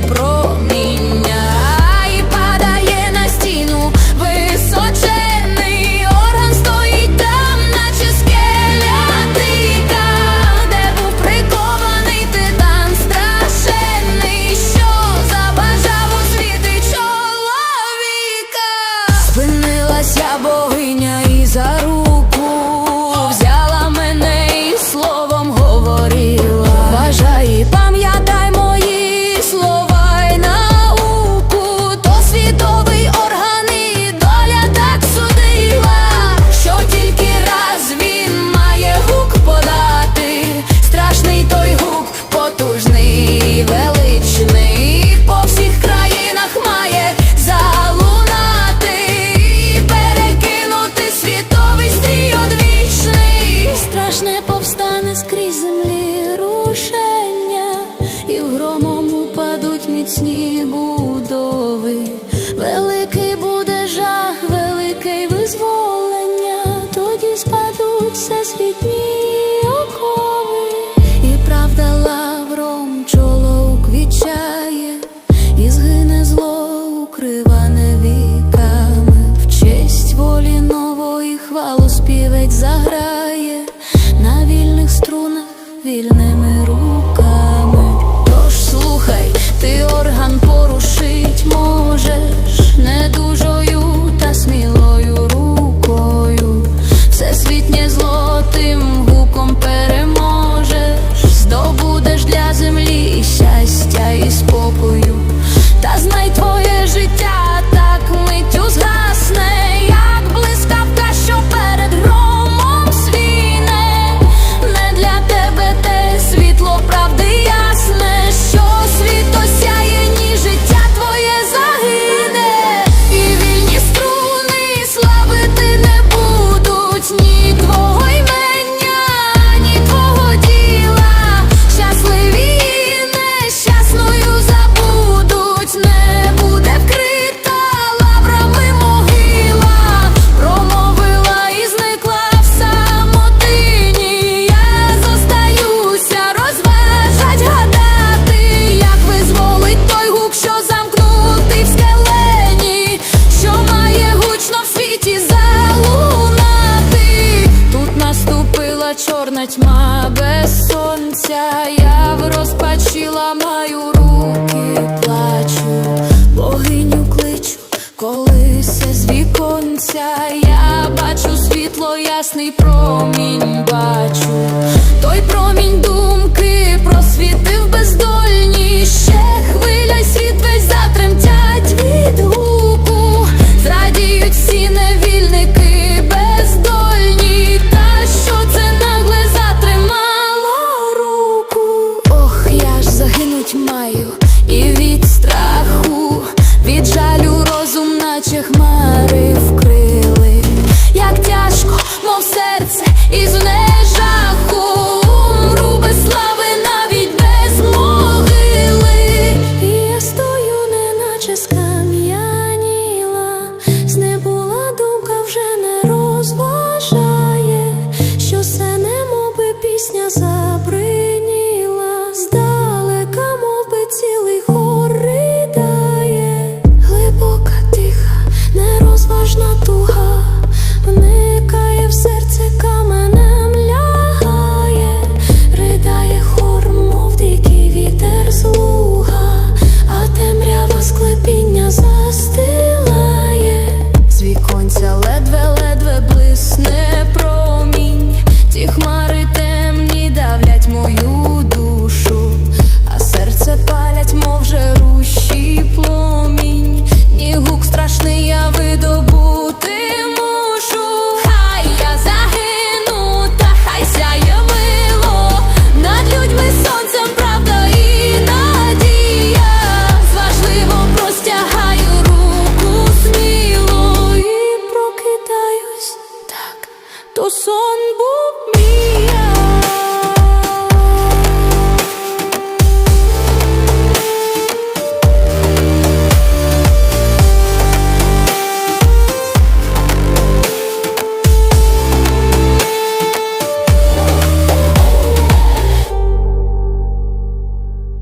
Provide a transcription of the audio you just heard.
de pro заграє на вільних струнах вільне. чорна тьма без сонця, я в розпачі ламаю руки, плачу, богиню кличу, колися з віконця, я бачу світло, ясний промінь бачу, той промінь.